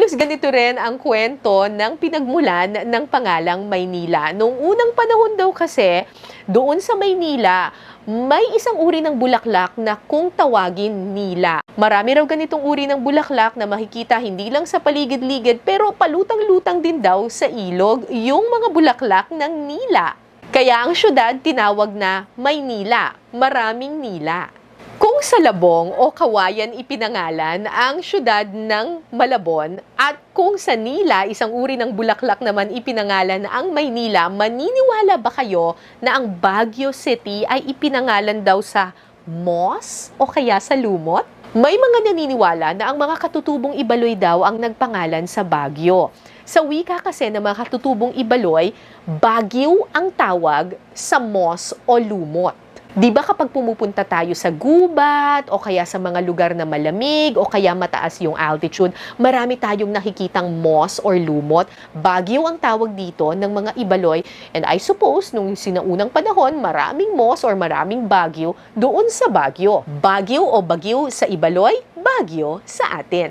Halos ganito rin ang kwento ng pinagmulan ng pangalang Maynila. Noong unang panahon daw kasi, doon sa Maynila, may isang uri ng bulaklak na kung tawagin nila. Marami raw ganitong uri ng bulaklak na makikita hindi lang sa paligid-ligid pero palutang-lutang din daw sa ilog yung mga bulaklak ng nila. Kaya ang syudad tinawag na Maynila, maraming nila. Kung sa Labong o Kawayan ipinangalan ang syudad ng Malabon at kung sa Nila, isang uri ng bulaklak naman ipinangalan ang Maynila, maniniwala ba kayo na ang Baguio City ay ipinangalan daw sa Moss o kaya sa Lumot? May mga naniniwala na ang mga katutubong Ibaloy daw ang nagpangalan sa Baguio. Sa wika kasi ng mga katutubong Ibaloy, Baguio ang tawag sa Moss o Lumot. Di ba kapag pumupunta tayo sa gubat o kaya sa mga lugar na malamig o kaya mataas yung altitude, marami tayong nakikitang moss or lumot. Bagyo ang tawag dito ng mga ibaloy. And I suppose, nung sinaunang panahon, maraming moss or maraming bagyo doon sa Bagyo. Bagyo o bagyo sa ibaloy, bagyo sa atin.